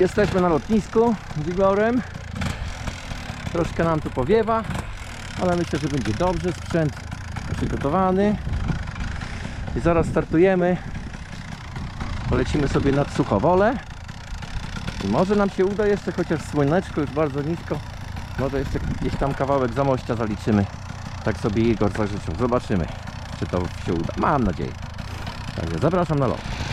Jesteśmy na lotnisku z Igorem. Troszkę nam tu powiewa, ale myślę, że będzie dobrze. Sprzęt przygotowany. I zaraz startujemy. Polecimy sobie nad Suchowolę. I może nam się uda jeszcze, chociaż słoneczko jest bardzo nisko. Może jeszcze gdzieś tam kawałek zamościa zaliczymy. Tak sobie Igor zażyczył. Zobaczymy, czy to się uda. Mam nadzieję. Także zapraszam na lot.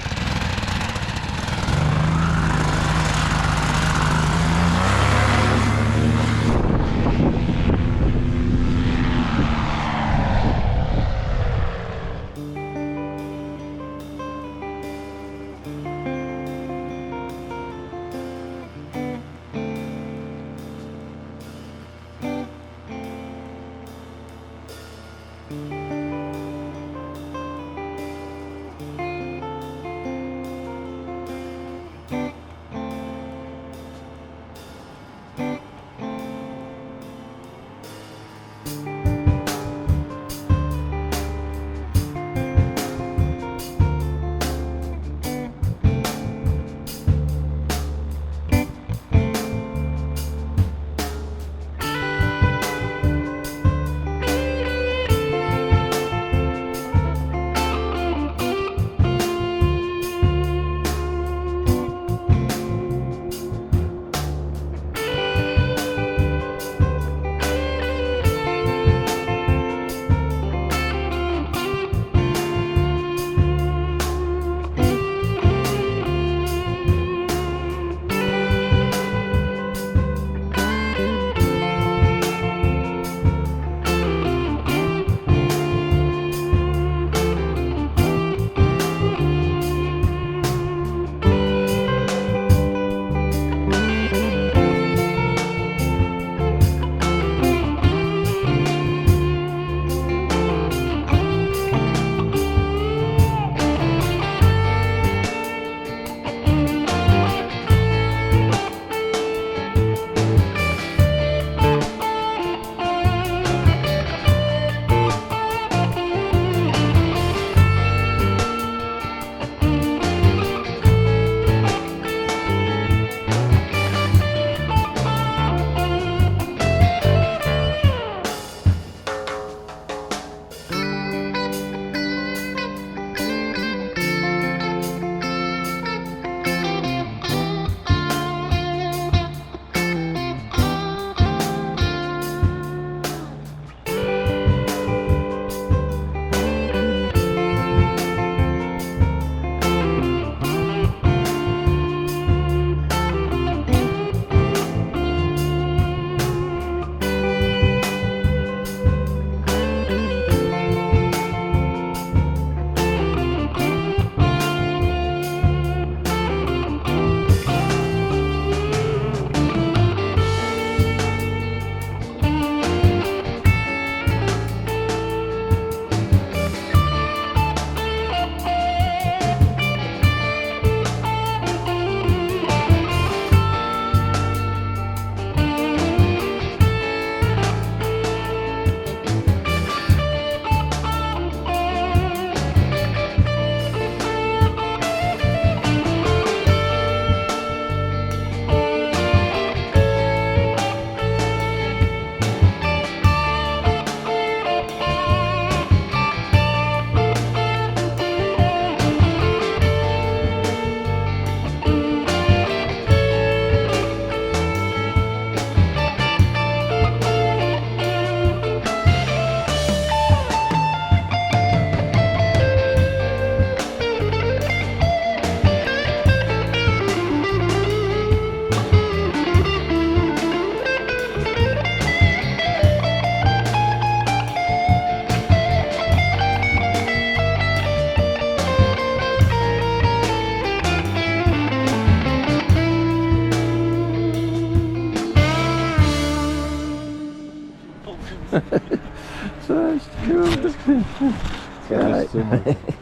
Cześć, kurde.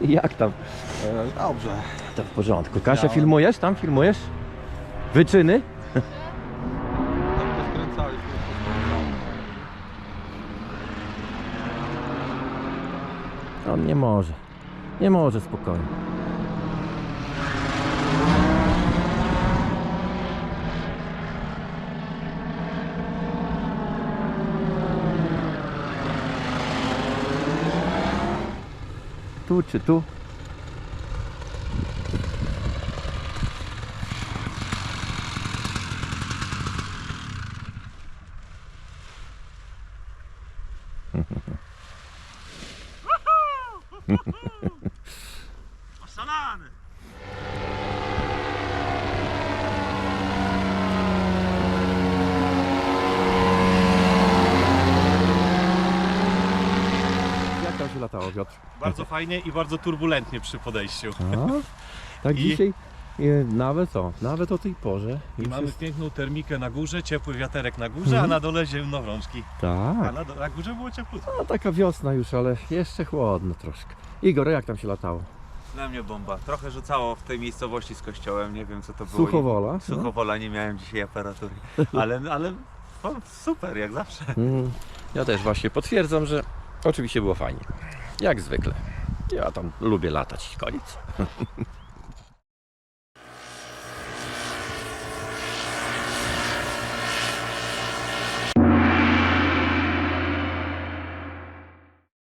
Jak tam? Dobrze. To w porządku. Kasia, filmujesz tam? Filmujesz? Wyczyny? Tak to skręcaliśmy. On nie może. Nie może spokojnie. Tu, czy tu. Oszalany! Jak tam się latało, Piotr? Bardzo fajnie i bardzo turbulentnie przy podejściu. A, tak I- dzisiaj, e, nawet o, nawet o tej porze. I mamy jest- piękną termikę na górze, ciepły wiaterek na górze, a na dole zimnowrączki. A Tak, na, do- na górze było cieplutko. no, taka wiosna już, ale jeszcze chłodno troszkę. Igor, jak tam się latało? Na mnie bomba. Trochę rzucało w tej miejscowości z kościołem, nie wiem co to było. Suchowola? I- Suchowola, nie miałem dzisiaj aparatury. Ale, ale no, super, jak zawsze. Mm, Ja też właśnie potwierdzam, że oczywiście było fajnie. Jak zwykle. Ja tam lubię latać. Koniec.